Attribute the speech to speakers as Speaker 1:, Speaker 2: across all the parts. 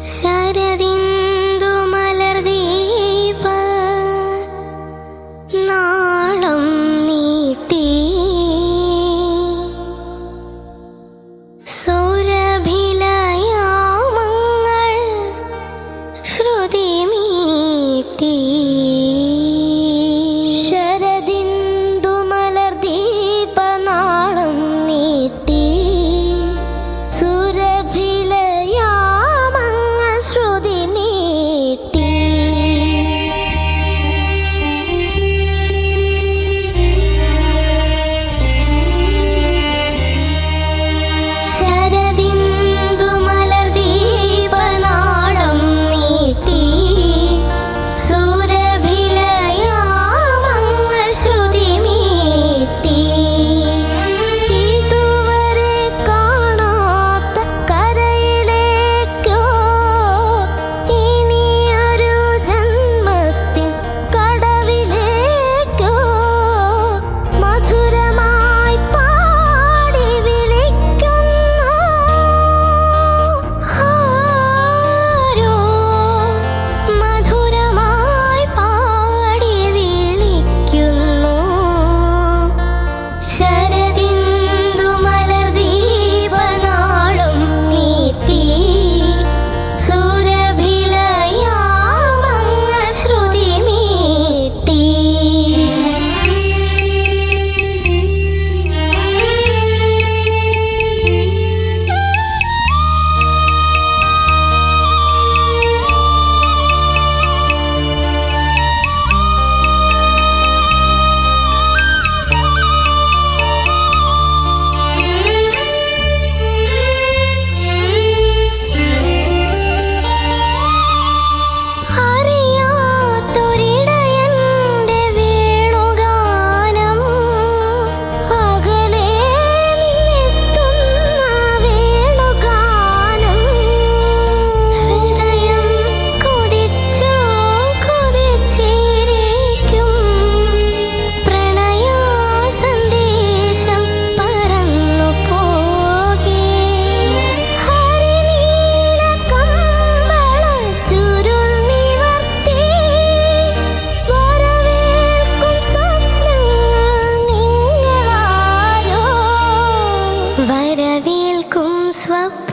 Speaker 1: Shut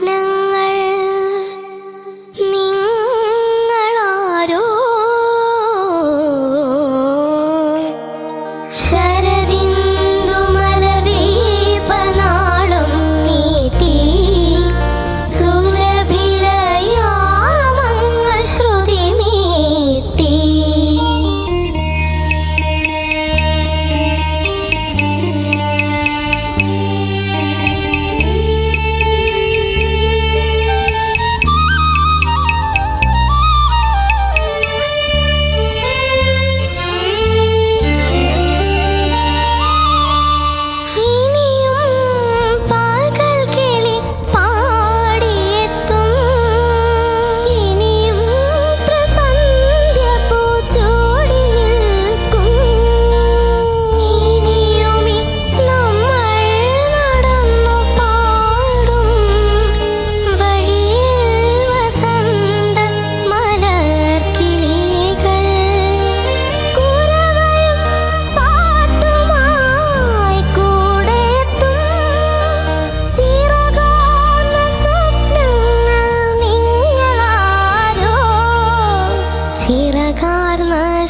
Speaker 1: nâng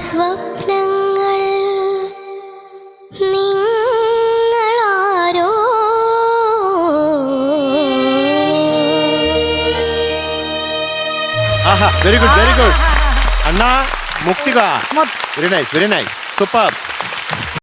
Speaker 1: സ്വപ്നങ്ങൾ നിങ്ങളാരോ?
Speaker 2: ആഹാ വെരി ഗുഡ് വെരി ഗുഡ് അണ്ണാ മുക്തിക. Very nice very nice super